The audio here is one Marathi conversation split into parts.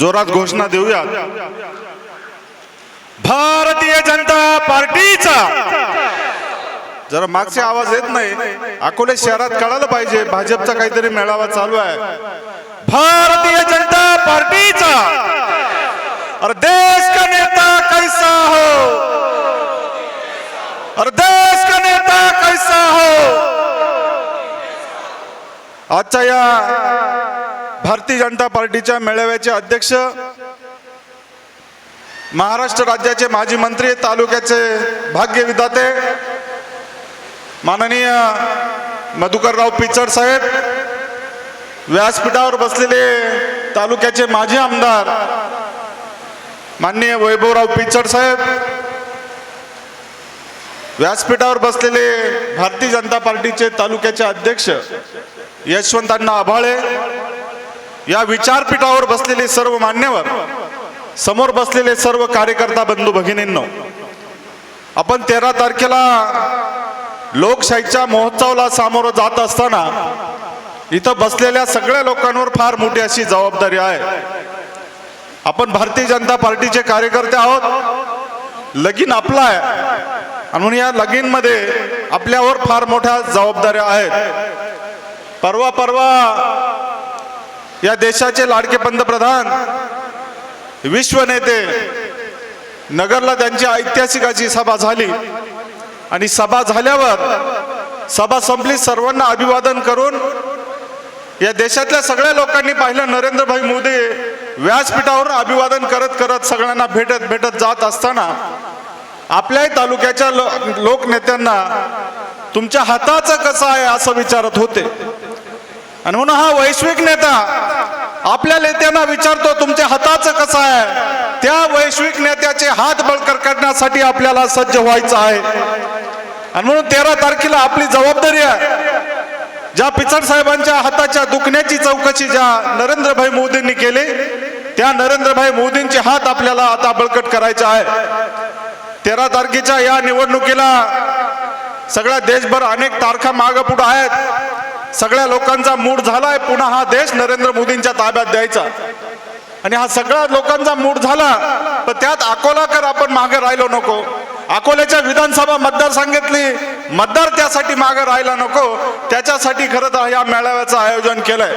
जोरात घोषणा देऊया. भारतीय जनता पार्टीचा. जरा मागचे आवाज येत नाही. अकोले शहरात कळालं पाहिजे भाजपचा काहीतरी मेळावा चालू आहे. भारतीय जनता पार्टीचा. अरे देश का नेता कैसा हो? अरे देश का नेता कैसा हो? आजच्या या भारतीय जनता पार्टीच्या मेळाव्याचे अध्यक्ष महाराष्ट्र राज्याचे माजी मंत्री तालुक्याचे भाग्य विधाते माननीय मधुकरराव पिचड साहेब व्यासपीठावर बसलेले तालुक्याचे माजी आमदार माननीय वैभवराव पिचड साहेब व्यासपीठावर बसलेले भारतीय जनता पार्टीचे तालुक्याचे अध्यक्ष यशवंतांना आभाळे या विचारपीठावर बसलेले सर्व मान्यवर समोर बसलेले सर्व कार्यकर्ता बंधू भगिनींनो आपण तेरा तारखेला लोकशाहीच्या महोत्सवाला सामोरं जात असताना इथं बसलेल्या सगळ्या लोकांवर फार मोठी अशी जबाबदारी आहे. आपण भारतीय जनता पार्टीचे कार्यकर्ते आहोत. लगीन आपला आहे. आणि म्हणून या लगीनमध्ये आपल्यावर फार मोठ्या जबाबदाऱ्या आहेत. परवा परवा या देशाचे लाडके पंतप्रधान विश्व नेते नगरला त्यांची ऐतिहासिक अशी सभा झाली. आणि सभा झाल्यावर सभा संपली सर्वांना अभिवादन करून या देशातल्या सगळ्या लोकांनी पाहिलं नरेंद्रभाई मोदी व्यासपीठावरून अभिवादन करत करत सगळ्यांना भेटत भेटत जात असताना आपल्याही तालुक्याच्या लो लोकनेत्यांना तुमच्या हाताचं कसं आहे असं विचारत होते. आणि म्हणून हा वैश्विक नेता आपल्या नेत्यांना विचारतो तुमच्या हाताचं कसं आहे? त्या वैश्विक नेत्याचे हात बळकर करण्यासाठी आपल्याला सज्ज व्हायचं आहे. आणि म्हणून तेरा तारखेला आपली जबाबदारी आहे. ज्या पिचड साहेबांच्या हाताच्या दुखण्याची चौकशी ज्या नरेंद्रभाई मोदींनी केली त्या नरेंद्रभाई मोदींचे हात आपल्याला आता बळकट करायचे आहे. तेरा तारखेच्या या निवडणुकीला सगळ्या देशभर अनेक तारखा माग पुढे आहेत. सगळ्या लोकांचा मूड झालाय पुन्हा हा देश नरेंद्र मोदींच्या ताब्यात द्यायचा. आणि हा सगळ्या लोकांचा मूड झाला पण त्यात अकोलाकर आपण मागे राहिलो नको. अकोल्याच्या विधानसभा मतदार सांगितली मतदार त्यासाठी मागे राहायला नको त्याच्यासाठी खरं तर या मेळाव्याचं आयोजन केलंय.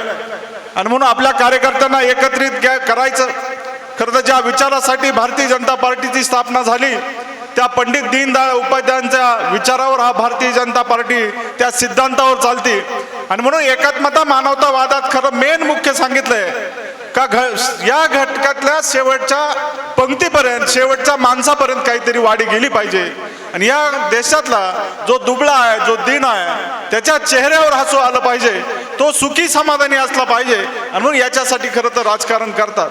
आणि म्हणून आपल्या कार्यकर्त्यांना एकत्रित करायचं. खरं तर ज्या विचारासाठी भारतीय जनता पार्टीची स्थापना झाली त्या पंडित दीनदयाळ उपाध्यायांच्या विचारावर हा भारतीय जनता पार्टी त्या सिद्धांतावर चालते. आणि म्हणून एकात्मता मानवतावादात खरं मेन मुख्य सांगितलंय. का घ या घटकातल्या शेवटच्या पंक्तीपर्यंत शेवटच्या माणसापर्यंत काहीतरी वाढी गेली पाहिजे. आणि या देशातला जो दुबळा आहे जो दिन आहे त्याच्या चेहऱ्यावर हसू आलं पाहिजे. तो सुखी समाधानी असला पाहिजे. आणि म्हणून याच्यासाठी खरं तर राजकारण करतात.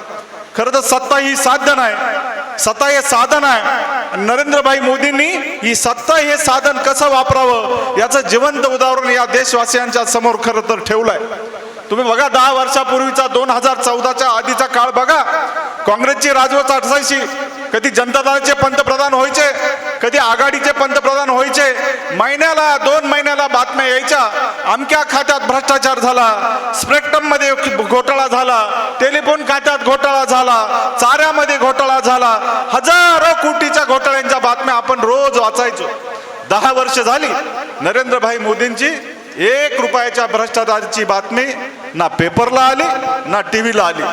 खरं तर सत्ता ही साध्य नाही. सत्ता हे साधन आहे. नरेंद्रभाई मोदींनी ही सत्ता हे साधन कसं वापरावं याचं जिवंत उदाहरण या देशवासियांच्या समोर खरं तर ठेवलंय. तुम्ही बघा दहा वर्षापूर्वीचा दोन हजार चौदाच्या आधीचा काळ बघा. काँग्रेसची राजवट असायची कधी जनता दलाचे पंतप्रधान व्हायचे कधी आघाडीचे पंतप्रधान व्हायचे. महिन्याला दोन महिन्याला बातम्या यायच्या. अमक्या खात्यात भ्रष्टाचार झाला. स्पेक्ट्रममध्ये घोटाळा झाला. टेलिफोन खात्यात घोटाळा झाला. चाऱ्यामध्ये घोटाळा झाला हजारो कोटीच्या घोटाळ्यांच्या बातम्या आपण रोज वाचायचो दहा वर्ष झाली नरेंद्रभाई मोदींची एक रुपयाच्या भ्रष्टाचाराची बातमी ना पेपरला आली ना टीव्हीला आली.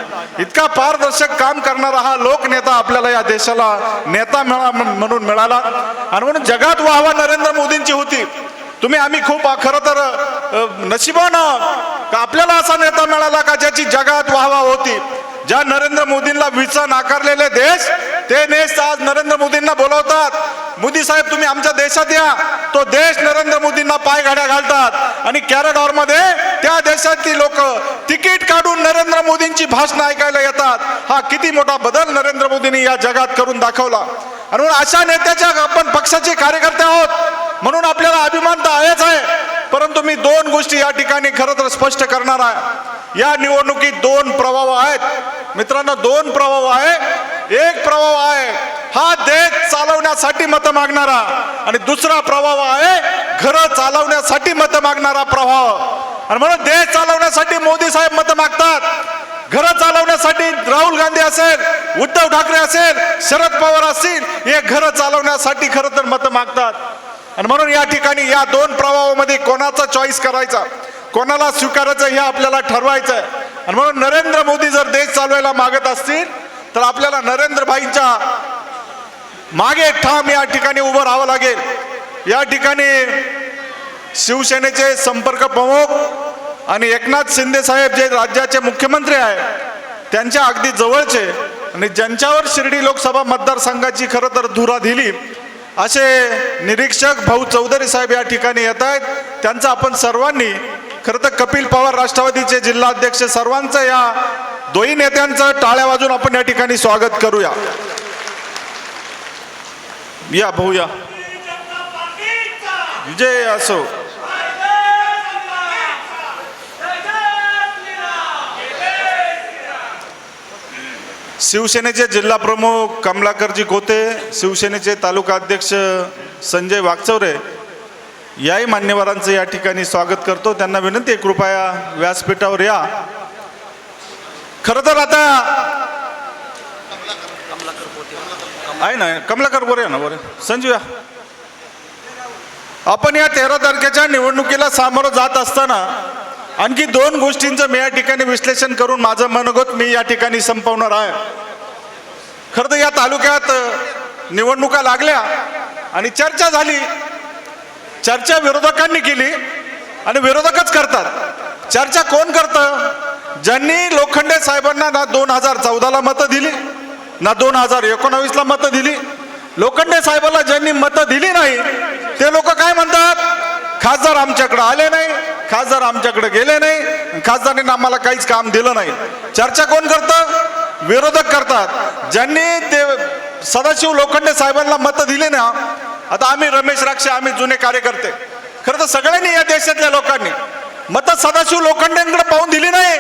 इतका पारदर्शक काम करणारा हा लोकनेता आपल्याला या देशाला नेता मिळा म्हणून मिळाला. आणि म्हणून जगात वाहवा नरेंद्र मोदींची होती. तुम्ही आम्ही खूप खरं तर अ, नशिबान का आपल्याला असा नेता मिळाला का ज्याची जगात वाहवा होती? ज्या नरेंद्र मोदींना विचार नाकारलेले देश ते देश आज नरेंद्र मोदींना बोलवतात. मोदी साहेब तुम्ही आमच्या देशात या. तो देश नरेंद्र मोदींना पाय गाड्या घालतात. आणि कॅरेडॉरमध्ये त्या देशातली लोक तिकीट काढून नरेंद्र मोदींची भाषणं ऐकायला येतात. हा किती मोठा बदल नरेंद्र मोदींनी या जगात करून दाखवला. आणि म्हणून अशा नेत्याच्या आपण पक्षाचे कार्यकर्ते आहोत. म्हणून आपल्याला अभिमान तर आहेच आहे. परंतु मी दोन गोष्टी या ठिकाणी खरं तर स्पष्ट करणार आहे. या निवडणुकीत दोन प्रभाव आहेत. मित्रांनो दोन प्रभाव आहे. एक प्रभाव आहे हा देश चालवण्यासाठी मत मागणारा. आणि दुसरा प्रभाव आहे घर चालवण्यासाठी मत मागणारा प्रभाव. आणि म्हणून देश चालवण्यासाठी मोदी साहेब मत मागतात. घरं चालवण्यासाठी राहुल गांधी असेल उद्धव ठाकरे असेल शरद पवार असतील हे घरं चालवण्यासाठी खरं तर मतं मागतात. आणि म्हणून या ठिकाणी या दोन प्रवाहामध्ये कोणाचा चॉईस करायचा? कोणाला स्वीकारायचं हे आपल्याला ठरवायचं आहे आणि म्हणून नरेंद्र मोदी जर देश चालवायला मागत असतील तर आपल्याला नरेंद्र भाईंच्या मागे ठाम या ठिकाणी उभं राहावं लागेल. या ठिकाणी शिवसेनेचे संपर्क प्रमुख आणि एकनाथ शिंदे साहेब जे राज्याचे मुख्यमंत्री आहेत त्यांच्या अगदी जवळचे आणि ज्यांच्यावर शिर्डी लोकसभा मतदारसंघाची खरं तर धुरा दिली असे निरीक्षक भाऊ चौधरी साहेब या ठिकाणी येत आहेत. त्यांचं आपण सर्वांनी खरं तर कपिल पवार राष्ट्रवादीचे जिल्हाध्यक्ष सर्वांचं या दोन्ही नेत्यांचं टाळ्या वाजून आपण या ठिकाणी स्वागत करूया. या भाऊ या. विजय असो. शिवसेनेचे जिल्हा प्रमुख कमलाकरजी गोते शिवसेनेचे तालुका अध्यक्ष संजय वागचौरे याही मान्यवरांचं या ठिकाणी स्वागत करतो. त्यांना विनंती आहे कृपया व्यासपीठावर या. खरं तर आता आहे ना कमलाकर बोरे ना बोरे संजू या. आपण या तेरा तारखेच्या निवडणुकीला सामोरं जात असताना आणखी दोन गोष्टींचं मी या ठिकाणी विश्लेषण करून माझं मनोगत मी या ठिकाणी संपवणार आहे. खरं तर या तालुक्यात निवडणुका लागल्या आणि चर्चा झाली. चर्चा विरोधकांनी केली आणि विरोधकच करतात. चर्चा कोण करतं? ज्यांनी लोखंडे साहेबांना ना दोन हजार चौदाला मतं दिली ना दोन हजार एकोणावीसला मतं दिली लोखंडे साहेबाला ज्यांनी मतं दिली नाही ते लोक काय म्हणतात? खासदार आमच्याकडे आले नाही खासदार आमच्याकडे गेले नाही खासदारांनी आम्हाला काहीच काम दिलं नाही. चर्चा कोण करतं? विरोधक करतात. ज्यांनी ते सदाशिव लोखंडे साहेबांना मतं दिली ना आता आम्ही रमेश राक्षे आम्ही जुने कार्यकर्ते. खरं तर सगळ्यांनी या देशातल्या लोकांनी मतं सदाशिव लोखंडेंकडे पाहून दिली नाही.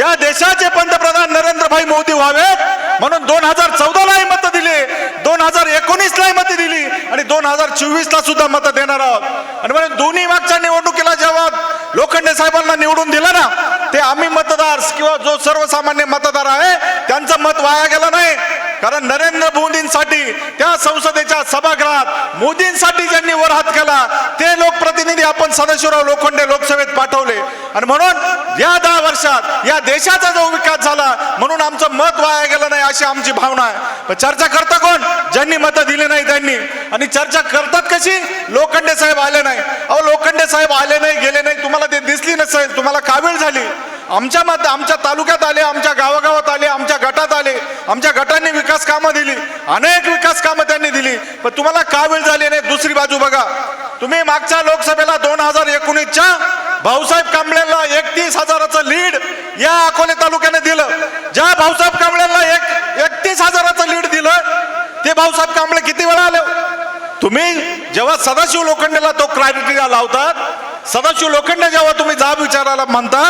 या देशाचे पंतप्रधान नरेंद्रभाई मोदी व्हावेत. म्हणून दोन हजार चौदालाही मतं दिली. दोन हजार एकोणीसलाही मतं दिली. आणि दोन हजार चोवीसला सुद्धा मतं देणार आहोत. आणि म्हणून दोन्ही मागच्या निवडणुकीला जेव्हा लोखंडे साहेबांना निवडून दिलं ना ते आम्ही मतदार किंवा जो सर्वसामान्य मतदार आहे त्यांचं मत वाया गेलं नाही. कारण नरेंद्र मोदींसाठी त्या संसदेच्या सभागृहात मोदींसाठी ज्यांनी वरहात केला ते लोक लोकप्रतिनिधी आपण सदाशिवराव लोखंडे लोकसभेत पाठवले. आणि म्हणून या दहा वर्षात या देशाचा जो विकास झाला म्हणून आमचं मत वाया गेलं नाही अशी आमची भावना आहे. पण चर्चा करता कोण? ज्यांनी मतं दिली नाही त्यांनी. आणि चर्चा करतात कशी? लोखंडे साहेब आले नाही. अहो लोखंडे साहेब आले नाही गेले नाही तुम्हाला ते दिसली नसेल तुम्हाला कावीळ झाली. आमच्या मत आमच्या तालुक्यात आले आमच्या गावागावात आले आमच्या गटात आले. आमच्या गटांनी विकास कामं दिली. अनेक विकास कामं त्यांनी दिली. पण तुम्हाला का वेळ झाली नाही दुसरी बाजू बघा. तुम्ही मागच्या लोकसभेला दोन हजार एकोणीसच्या भाऊसाहेब कांबळेला एकतीस हजाराचं लीड या अकोले तालुक्याने दिलं. ज्या भाऊसाहेब कांबळेला एक एकतीस हजाराचं लीड दिलं ते भाऊसाहेब कांबळे किती वेळा आले? तुम्ही जेव्हा सदाशिव लोखंडेला तो क्रायटेरिया लावतात सदाशिव लोखंडे जेव्हा तुम्ही जाब विचारायला म्हणता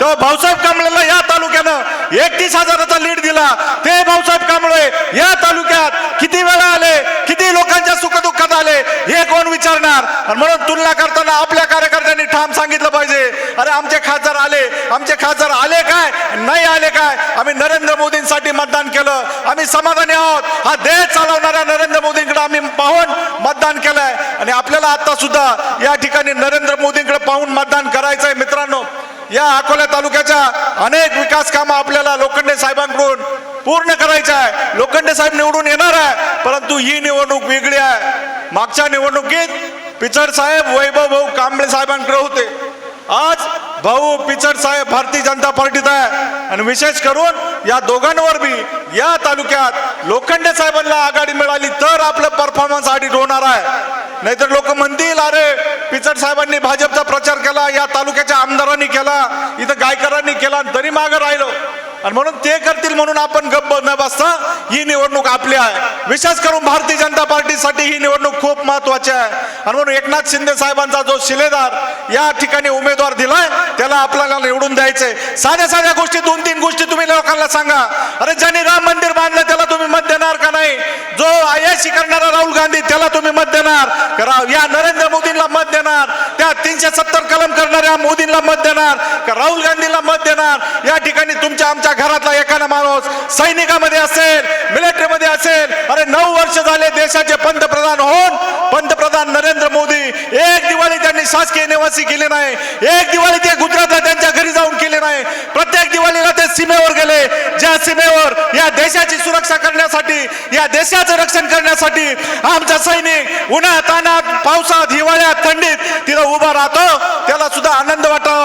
तेव्हा भाऊसाहेब कांबळेला या तालुक्यानं एकतीस हजाराचा लीड दिला. ते भाऊसाहेब कांबळे या तालुक्यात किती वेळा आले? किती लोकांच्या सुखदुःखात आले? हे कोण विचारणार? म्हणून तुलना करताना आपल्या कार्यकर्त्यांनी ठाम सांगितलं पाहिजे. अरे आमचे खासदार आले. आमचे खासदार आले काय? नाही आले काय? आम्ही नरेंद्र मोदींसाठी मतदान केलं. आम्ही समाधानी आहोत. हा देश चालवणाऱ्या नरेंद्र मोदींकडे आम्ही पाहून मतदान केलंय. आणि आपल्याला आता सुद्धा या ठिकाणी नरेंद्र मोदींकडे पाहून मतदान करायचंय मित्रांनो. या अकोला तालुक्याच्या अनेक विकास कामं आपल्याला लोखंडे साहेबांकडून पूर्ण करायचं आहे. लोखंडे साहेब निवडून येणार आहे परंतु ही निवडणूक वेगळी आहे. मागच्या निवडणुकीत पिचड साहेब वैभव भाऊ कांबळे साहेबांकडे होते. आज भाऊ पिचड साहेब भारतीय जनता पार्टीत आहे. आणि विशेष करून या दोघांवर बी या तालुक्यात लोखंडे साहेबांना आघाडी मिळाली तर आपलं परफॉर्मन्स ऑडिट होणार आहे. नाहीतर लोक म्हणतील अरे पिचड साहेबांनी भाजपचा प्रचार केला या तालुक्याच्या आमदारांनी केला इथं गायकरांनी केला तरी मागं राहिलो. आणि म्हणून ते करतील म्हणून आपण गप्प न बसता ही निवडणूक आपली आहे. विशेष करून भारतीय जनता पार्टीसाठी ही निवडणूक खूप महत्वाची आहे. आणि म्हणून एकनाथ शिंदे साहेबांचा जो शिलेदार या ठिकाणी उमेदवार दिलाय त्याला आपल्याला निवडून द्यायचंय. साध्या साध्या गोष्टी दोन तीन गोष्टी तुम्ही लोकांना सांगा. अरे ज्यांनी राम मंदिर बांधलं करणारा राहुल गांधी त्याला तुम्ही मत देणार. करा या नरेंद्र मोदींना मत देणार. त्या तीनशे सत्तर कलम करणाऱ्या मोदींना मत देणार. का राहुल गांधीला मत देणार. या ठिकाणी तुमच्या आमच्या घरातला एखादा माणूस सैनिकामध्ये असेल मिलिटरीमध्ये असेल अरे नऊ वर्ष झाले देशाचे पंतप्रधान होऊन पंतप्रधान नरेंद्र मोदी एक दिवाळी त्यांनी शासकीय निवासी केली नाही. एक दिवाळी ते गुजरातला त्यांच्या घरी जाऊन केली नाही. दिवाळीला ते सीमेवर गेले. ज्या सीमेवर या देशाची सुरक्षा करण्यासाठी या देशाचं रक्षण करण्यासाठी आमचा सैनिक उन्हात तानात पावसात हिवाळ्यात थंडीत तिथं उभा राहतो. त्याला सुद्धा आनंद वाटतो.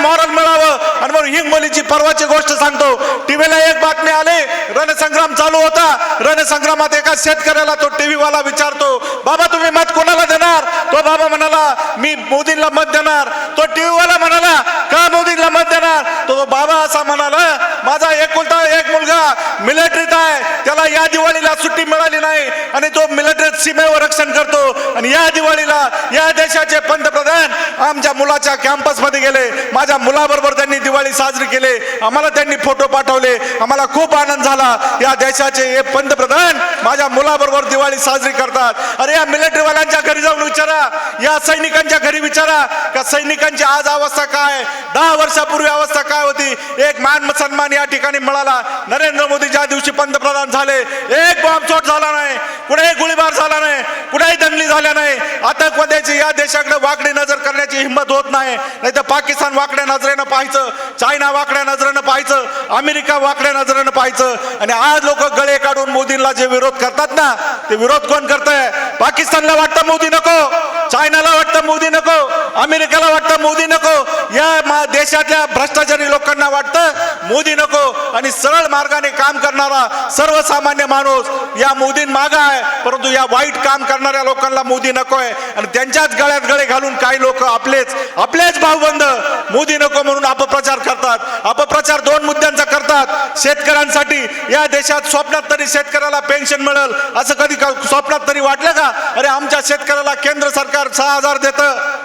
मॉरल मिळावं. आणि म्हणून हिंगोलीची परवाची गोष्ट सांगतो. टीव्हीला एक बातमी आली रणसंग्राम चालू होता. रणसंग्रामात एका शेतकऱ्याला तो टीव्हीवाला विचारतो बाबा तुम्ही मत कोणाला देणार? तो बाबा म्हणाला मी मोदींना मत देणार. तो टीव्ही वाला म्हणाला का मोदींना मत देणार? तो बाबा असा म्हणाला माझा एकुलता एक मुलगा मिलिटरीत आहे. त्याला या दिवाळीला सुट्टी मिळाली नाही. आणि तो मिलिटरीत सीमेवर रक्षण करतो. आणि या दिवाळीला या देशाचे पंतप्रधान आमच्या मुलाच्या कॅम्पसमध्ये गेले. माझ्या मुलाबरोबर त्यांनी दिवाळी साजरी केले. आम्हाला त्यांनी फोटो पाठवले. आम्हाला खूप आनंद झाला. या देशाचे हे पंतप्रधान माझ्या मुलाबरोबर दिवाळी साजरी करतात. अरे या मिलिटरीवाल्यांच्या घरी जाऊन विचारा. या सैनिकांच्या घरी विचारा का सैनिकांची आज अवस्था काय? दहा वर्षापूर्वी अवस्था काय होती? एक मान सन्मान या ठिकाणी मिळाला. नरेंद्र मोदी ज्या दिवशी पंतप्रधान झाले. एक बॉम्बस्फोट झाला नाही. कुठेही गोळीबार झाला? नाही. कुठेही दंगली झाल्या नाही. आतंकवाद्याची या देशाकडे वाकडी नजर करण्याची हिंमत होत नाही. नाही तर पाकिस्तान वाकड्या नजरेनं पाहायचं चायना वाकड्या नजरेनं पाहायचं अमेरिका वाकड्या नजरेनं पाहायचं. आणि आज लोक गळे काढून मोदींना जे विरोध करतात ना ते विरोध कोण करतंय? पाकिस्तानला वाटतं मोदी नको चायनाला वाटतं मोदी नको. अमेरिकेला वाटतं मोदी नको. या मा- देशातल्या भ्रष्टाचारी लोकांना वाटतं मोदी नको. आणि सरळ मार्गाने काम करणारा सर्वसामान्य माणूस या मोदी माग आहे. परंतु या वाईट काम करणाऱ्या लोकांना मोदी नको आहे आणि त्यांच्याच गळ्यात गळे घालून काही लोक आपलेच आपलेच भाऊबंद मोदी नको म्हणून अपप्रचार करतात. अपप्रचार दोन मुद्द्यांचा करतात. शेतकऱ्यांसाठी या देशात स्वप्नात तरी शेतकऱ्याला पेन्शन मिळेल. असं कधी स्वप्नात तरी वाटलं का? अरे आमच्या शेतकऱ्याला केंद्र सरकार सहा हजार देतं.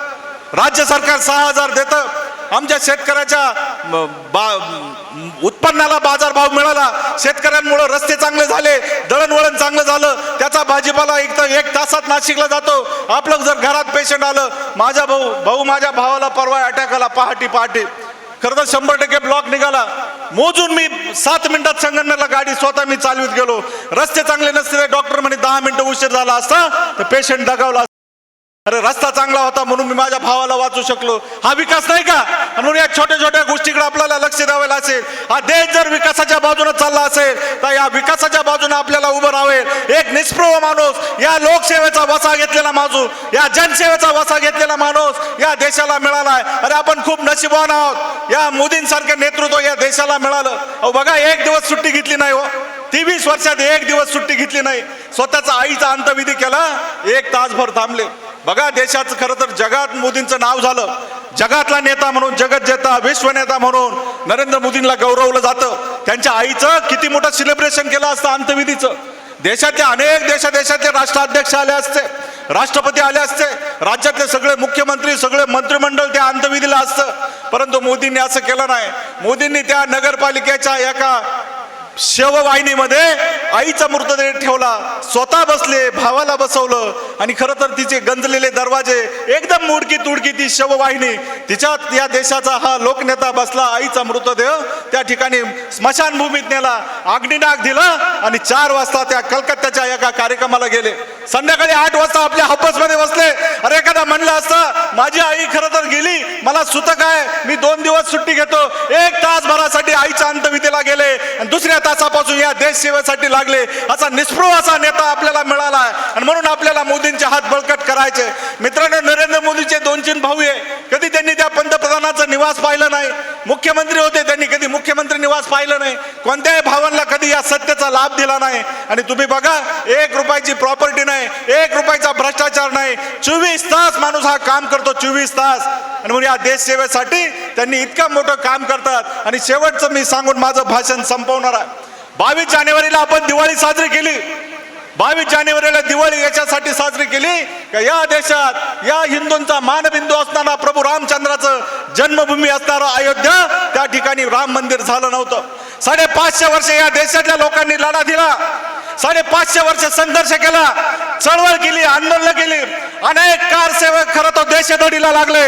राज्य सरकार सहा हजार देतं. आमच्या शेतकऱ्याच्या बा उत्पन्नाला बाजारभाव मिळाला. शेतकऱ्यांमुळे रस्ते चांगले झाले दळणवळण चांगलं झालं. त्याचा भाजीपाला एक तर एक तासात नाशिकला जातो. आपलं जर घरात पेशंट आलं माझा भाऊ भाऊ माझ्या भावाला परवा अटॅक आला पहाटे पहाटे. खरं तर शंभर टक्के ब्लॉक निघाला. मोजून मी सात मिनिटात संगमनेरला गाडी स्वतः मी चालवित गेलो. रस्ते चांगले नसते डॉक्टर म्हणे दहा मिनिटं उशीर झाला असता तर पेशंट दगावला अरे रस्ता चांगला होता म्हणून मी माझ्या भावाला वाचू शकलो. हा विकास नाही का? म्हणून या छोट्या छोट्या गोष्टीकडे आपल्याला लक्ष द्यावे असेल हा देश जर विकासाच्या बाजूने चालला असेल तर या विकासाच्या बाजूने आपल्याला उभं राहावे. एक निष्प्रभ माणूस या लोकसेवेचा वसा घेतलेला माणूस या जनसेवेचा वसा घेतलेला माणूस या देशाला मिळालाय अरे आपण खूप नशिबवान आहोत. या मोदींसारखे नेतृत्व या देशाला मिळालं. अहो बघा एक दिवस सुट्टी घेतली नाही हो. तेवीस वर्षात एक दिवस सुट्टी घेतली नाही. स्वतःचा आईचा अंतविधी केला एक तासभर थांबले. बघा देशाचं खरं तर जगात मोदींचं नाव झालं. जगातला नेता म्हणून जगत जेता विश्व नेता म्हणून नरेंद्र मोदींना गौरवलं जातं. त्यांच्या आईचं किती मोठं सेलिब्रेशन केलं असतं अंतविधीचं देशातले अनेक देशादेशातले राष्ट्राध्यक्ष आले असते राष्ट्रपती आले असते राज्यातले सगळे मुख्यमंत्री सगळे मंत्रिमंडळ त्या अंतविधीला असतं. परंतु मोदींनी असं केलं नाही. मोदींनी त्या नगरपालिकेच्या एका शववाहिनीमध्ये आईचा मृतदेह ठेवला स्वतः बसले भावाला बसवलं आणि खरं तर तिचे गंजलेले दरवाजे एकदम मुडकी तुडकी ती शववाहिनी. तिच्यात या देशाचा हा लोकनेता बसला आईचा मृतदेह त्या ठिकाणी स्मशानभूमीत नेला अग्निनाग दिला आणि चार वाजता त्या कलकत्त्याच्या एका कार्यक्रमाला गेले. संध्याकाळी आठ वाजता आपल्या मध्ये बसले. अरे एखादा म्हणलं असतं माझी आई खरं तर गेली मला सुतक आहे मी दोन दिवस सुट्टी घेतो. एक तासभरासाठी आईच्या अंतविधीला गेले आणि दुसऱ्या तासापासून या देश सेवेसाठी लागले. असा निष्प्रभ असा नेता आपल्याला मिळाला आहे. आणि म्हणून आपल्याला मोदींचे हात बळकट करायचे. मित्रांनो नरेंद्र मोदीचे दोन तीन भाऊ आहे. कधी त्यांनी त्या पंतप्रधानाचा निवास पाहिलं नाही. मुख्यमंत्री होते त्यांनी कधी मुख्यमंत्री निवास पाहिलं नाही. कोणत्याही भावांना कधी या सत्तेचा लाभ दिला नाही. आणि तुम्ही बघा एक रुपयाची प्रॉपर्टी नाही एक रुपयाचा भ्रष्टाचार नाही. चोवीस तास माणूस हा काम करतो चोवीस तास. आणि म्हणून या देश सेवेसाठी त्यांनी इतकं मोठं काम करतात. आणि शेवटचं मी सांगून माझं भाषण संपवणार आहे. बावीस जानेवारीला आपण दिवाळी साजरी केली. बावीस जानेवारीला दिवाळी याच्यासाठी साजरी केली. का या देशात या हिंदूंचा मानबिंदू असणारा प्रभू रामचंद्राचं जन्मभूमी असणारं अयोध्या त्या ठिकाणी राम मंदिर झालं नव्हतं. साडेपाचशे वर्ष या देशातल्या लोकांनी लढा दिला. साडेपाचशे वर्ष संघर्ष केला. चळवळ केली आंदोलन केली. अनेक कारसेवक खरं तर देशदोडीला लागले.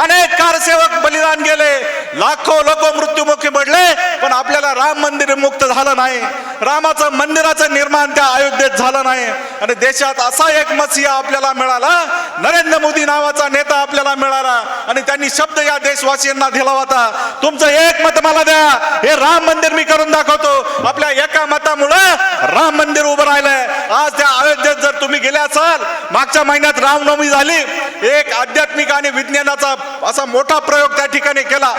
अनेक कारसेवक बलिदान गेले. लाखो लोक मृत्युमुखी पडले पण आपल्याला राम मंदिर मुक्त झालं नाही. रामाचं मंदिराचं निर्माण त्या अयोध्येत झालं झालं नाही. आणि देशात असा एक मसिया आपल्याला मिळाला नरेंद्र मोदी नावाचा नेता आपल्याला मिळाला. आणि त्यांनी शब्द या देशवासियांना दिला होता. तुमचं एक मत मला द्या हे राम मंदिर मी करून दाखवतो. आपल्या एका मतामुळं राम मंदिर उभं राहिलंय. आज त्या अयोध्येत जर तुम्ही गेले असाल मागच्या महिन्यात रामनवमी झाली एक आध्यात्मिक आणि विज्ञानाचा असा मोठा प्रयोग त्या ठिकाणी केला.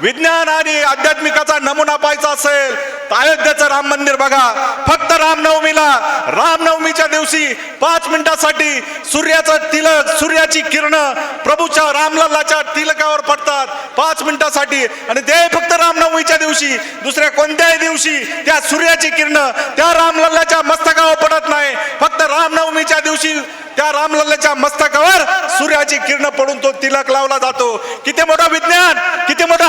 विज्ञान आणि आध्यात्मिकाचा नमुना पाहायचा असेल तर अयोध्येचं राम मंदिर बघा. फक्त रामनवमीला राम रामनवमीच्या दिवशी पाच मिनिटासाठी सूर्याचं तिलक सूर्याची किरण प्रभूच्या रामलल्लाच्या तिलकावर पडतात. पाच मिनिटासाठी. आणि ते फक्त रामनवमीच्या दिवशी दुसऱ्या कोणत्याही दिवशी त्या सूर्याची किरण त्या रामलल्लाच्या मस्तकावर पडत नाही. फक्त रामनवमीच्या दिवशी त्या रामलल्लाच्या मस्तकावर सूर्याची किरण पडून तो तिलक लावला जातो. किती मोठं विज्ञान किती मोठं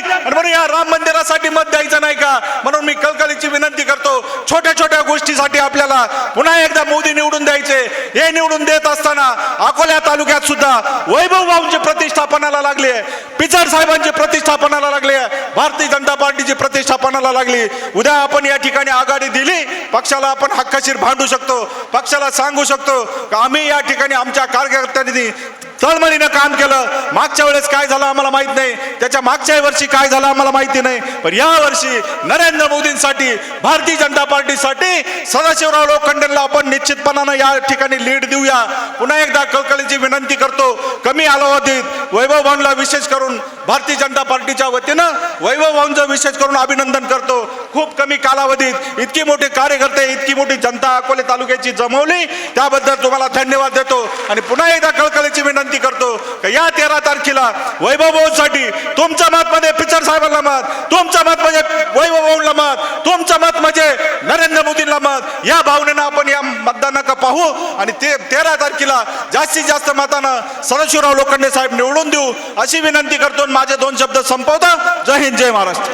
नाही आणि म्हणून या राम मंदिरासाठी मत द्यायचं नाही का? म्हणून मी कलकलीची विनंती करतो छोट्या छोट्या गोष्टीसाठी आपल्याला पुन्हा एकदा मोदी निवडून द्यायचे. हे निवडून देत असताना अकोल्या तालुक्यात सुद्धा वैभव भाऊंची प्रतिष्ठापनाला लागली आहे. पिचड साहेबांची प्रतिष्ठापनाला लागली आहे. भारतीय जनता पार्टीची प्रतिष्ठापनाला लागली. उद्या आपण या ठिकाणी आघाडी दिली पक्षाला आपण हक्काशीर भांडू शकतो पक्षाला सांगू शकतो का आम्ही या ठिकाणी आमच्या कार्यकर्त्यांनी तळमळीनं काम केलं. मागच्या वेळेस काय झालं आम्हाला माहीत नाही. त्याच्या मागच्या वर्षी काय झालं आम्हाला माहिती नाही. पण या वर्षी नरेंद्र मोदींसाठी भारतीय जनता पार्टीसाठी सदाशिवराव लोखंडेंना आपण निश्चितपणानं या ठिकाणी लीड देऊया. पुन्हा एकदा कळकळीची विनंती करतो. कमी कालावधीत वैभव भाऊंना विशेष करून भारतीय जनता पार्टीच्या वतीनं वैभव भाऊंचं विशेष करून अभिनंदन करतो. खूप कमी कालावधीत इतकी मोठी कार्यकर्ते इतकी मोठी जनता अकोले तालुक्याची जमवली. त्याबद्दल तुम्हाला धन्यवाद देतो. आणि पुन्हा एकदा कळकळीची विनंती करतो का या तेरा तारखेला वैभव भाऊंसाठी तुमचं मत म्हणजे पिचर साहेबांना मत तुमचं मत म्हणजे वैभव भाऊंना मत तुमचं मत म्हणजे नरेंद्र मोदींना मत. या भावनेनं आपण या मतदानाका पाहू? आणि ते तेरा तारखेला जास्तीत जास्त मतानं सदाशिवराव लोखंडे साहेब निवडून देऊ अशी विनंती करतो माझे दोन शब्द संपवतो. जय हिंद जय महाराष्ट्र.